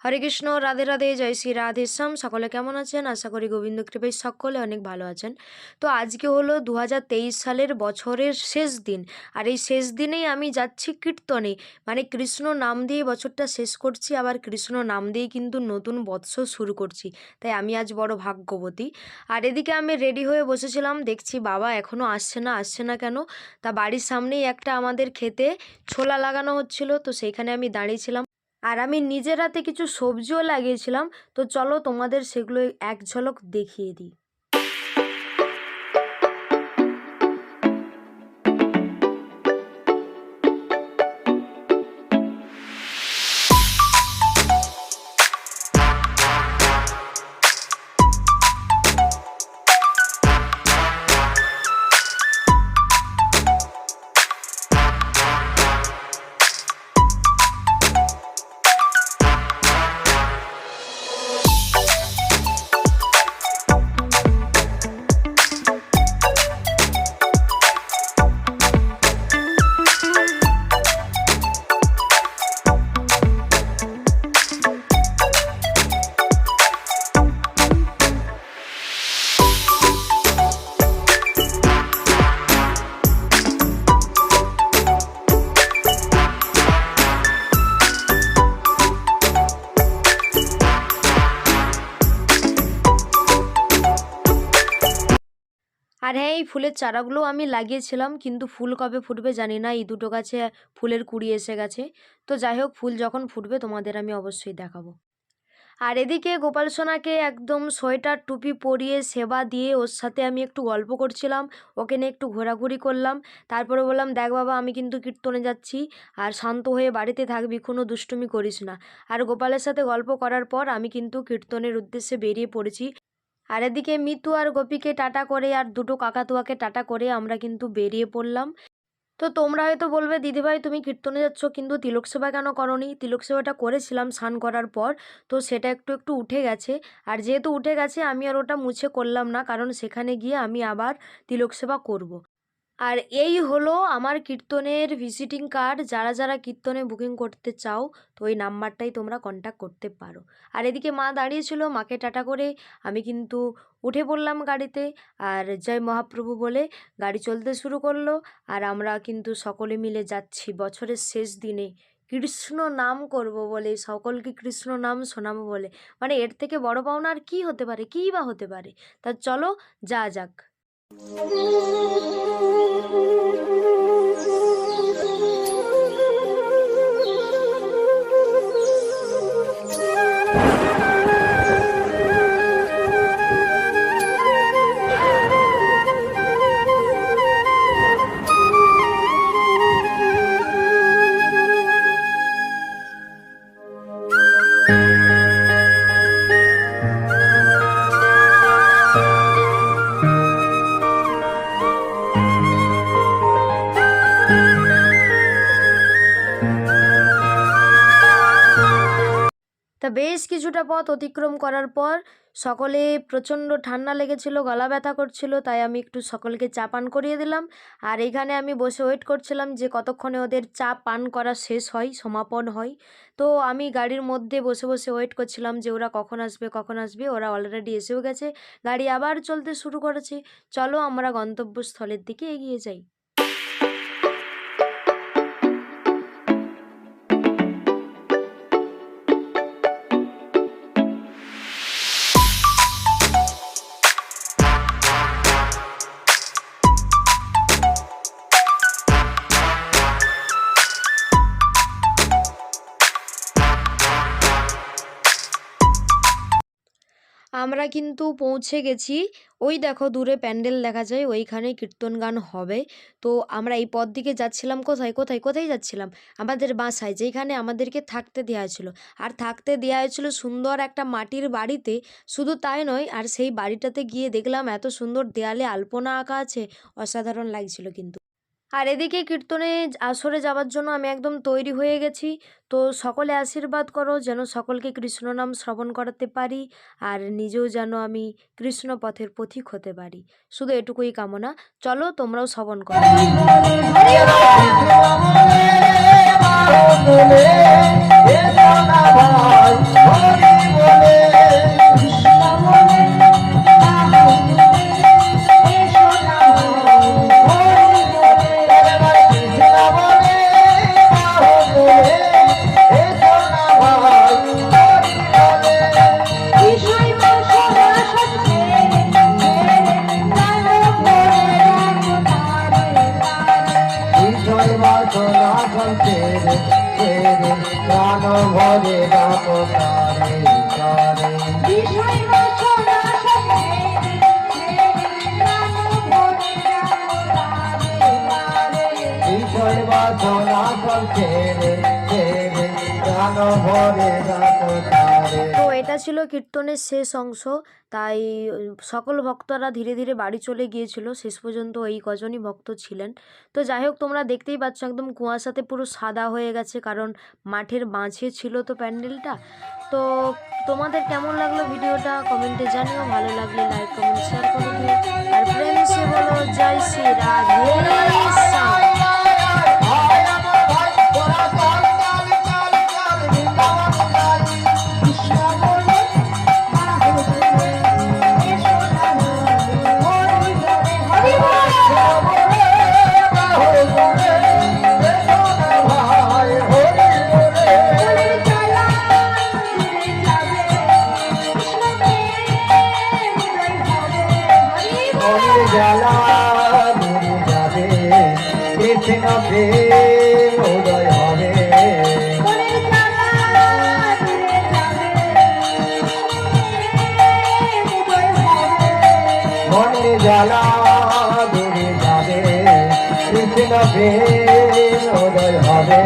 হরে কৃষ্ণ, রাধে রাধে, জয় শ্রী রাধে শ্যাম। সকলে কেমন আছেন? আশা করি গোবিন্দ কৃপায় সকলে অনেক ভালো আছেন। তো আজকে হলো দু হাজার তেইশ সালের বছরের শেষ দিন। আর এই শেষ দিনেই আমি যাচ্ছি কীর্তনে। মানে কৃষ্ণ নাম দিয়ে বছরটা শেষ করছি, আবার কৃষ্ণ নাম দিয়ে কিন্তু নতুন বৎসর শুরু করছি। তাই আমি আজ বড় ভাগ্যবতী। আর এদিকে আমি রেডি হয়ে বসেছিলাম, দেখছি বাবা এখনও আসছে না আসছে না কেন? তা বাড়ির সামনেই একটা আমাদের খেতে ছোলা লাগানো হচ্ছিল, তো সেইখানে আমি দাঁড়িয়েছিলাম। আর আমি নিজের হাতে কিছু সবজিও লাগিয়েছিলাম। তো চলো তোমাদের সেগুলো এক ঝলক দেখিয়ে দিই। এই ফুলের চারাগুলো আমি লাগিয়েছিলাম, কিন্তু ফুল কবে ফুটবে জানি না। এই দুটো গাছে ফুলের কুড়ি এসে গেছে। তো যাই হোক, ফুল যখন ফুটবে তোমাদের আমি অবশ্যই দেখাবো। আর এদিকে গোপাল সোনাকে একদম সোয়েটার, টুপি পরিয়ে সেবা দিয়ে ওর সাথে আমি একটু গল্প করছিলাম। ওকে নিয়ে একটু ঘোরাঘুরি করলাম। তারপরে বললাম, দেখ বাবা, আমি কিন্তু কীর্তনে যাচ্ছি আর শান্ত হয়ে বাড়িতে থাকবি, কোনো দুষ্টুমি করিস না। আর গোপালের সাথে গল্প করার পর আমি কিন্তু কীর্তনের উদ্দেশ্যে বেরিয়ে পড়েছি। আর এদিকে মিতু আর গোপীকে টাটা করে আর দুটো কাকাতুয়াকে টাটা করে আমরা কিন্তু বেরিয়ে পড়লাম। তো তোমরা হয়তো বলবে, দিদিভাই, তুমি কীর্তনে যাচ্ছ, কিন্তু তিলক সেবা কেন করনি? তিলক সেবাটা করেছিলাম স্নান করার পর, তো সেটা একটু একটু উঠে গেছে। আর যেহেতু উঠে গেছে, আমি আর ওটা মুছে করলাম না, কারণ সেখানে গিয়ে আমি আবার তিলক সেবা করব। আর এই হলো আমার কীর্তনের ভিজিটিং কার্ড যারা যারা কীর্তনে বুকিং করতে চাও, তো ওই নাম্বারটাই তোমরা কন্ট্যাক্ট করতে পারো। আর এদিকে মা দাঁড়িয়েছিল, মাকে টাটা করে আমি কিন্তু উঠে পড়লাম গাড়িতে। আর জয় মহাপ্রভু বলে গাড়ি চলতে শুরু করল। আর আমরা কিন্তু সকলে মিলে যাচ্ছি বছরের শেষ দিনে। কৃষ্ণ নাম করব বলে, সকলকে কৃষ্ণ নাম শোনাবো বলে। মানে এর থেকে বড় পাওনা আর কী হতে পারে? কী বা হতে পারে? তা চলো যা যাক। তা বেশ কিছুটা পথ অতিক্রম করার পর সকলে প্রচণ্ড ঠান্ডা লেগেছিল, গলা ব্যথা করছিল, তাই আমি একটু সকলকে চা পান করিয়ে দিলাম। আর এখানে আমি বসে ওয়েট করছিলাম যে কতক্ষণে ওদের চা পান করা শেষ হয়, সমাপন হয়। তো আমি গাড়ির মধ্যে বসে বসে ওয়েট করছিলাম যে ওরা কখন আসবে কখন আসবে, ওরা অলরেডি এসেও গেছে। গাড়ি আবার চলতে শুরু করেছে। চলো আমরা গন্তব্যস্থলের দিকে এগিয়ে যাই। আমরা কিন্তু পৌঁছে গেছি। ওই দেখো দূরে প্যান্ডেল দেখা যায়, ওইখানে কীর্তন গান হবে। তো আমরা এই পথ দিকে যাচ্ছিলাম কোথায়? কোথায়? কোথায় যাচ্ছিলাম? আমাদের বাসায়, যেখানে আমাদেরকে থাকতে দেওয়া হয়েছিল। আর থাকতে দেওয়া হয়েছিল সুন্দর একটা মাটির বাড়িতে। শুধু তাই নয়, আর সেই বাড়িটাতে গিয়ে দেখলাম এত সুন্দর দেয়ালে আলপনা আঁকা আছে। অসাধারণ লাগছিল কিন্তু। আর এদিকে কীর্তনে আসরে যাওয়ার জন্য আমি একদম তৈরি হয়ে গেছি। তো সকলে আশীর্বাদ করো, যেন সকলকে কৃষ্ণ নাম শ্রবণ করাতে পারি, আর নিজেও যেন আমি কৃষ্ণ পথের পথিক হতে পারি। শুধু এটুকুই কামনা। চলো তোমরাও শ্রবণ করো। না বলতে রে রে প্রাণ ভরে রাম তারে তারে বিষয় রচনা বলতে রে রে প্রাণ ভরে রাম তারে এটা ছিল কীর্তনের শেষ অংশ, তাই সকল ভক্তরা ধীরে ধীরে বাড়ি চলে গিয়েছিল। শেষ পর্যন্ত এই কজনই ভক্ত ছিলেন। তো যাই হোক, তোমরা দেখতেই পাচ্ছ একদম কুয়াশাতে পুরো সাদা হয়ে গেছে, কারণ মাঠের মাঝে ছিল তো প্যান্ডেলটা। তো তোমাদের কেমন লাগল ভিডিওটা? কমেন্টে জানিও। ভালো লাগলে লাইক কমেন্ট শেয়ার করে দিও। আর প্রেম সে বলো, জয় শ্রী রাধে। জ্বালা দূর যাবে কৃষ্ণ প্রেম উদয় হবে মনের জ্বালা দূরে যাবে, কৃষ্ণ প্রেম, উদয় হবে।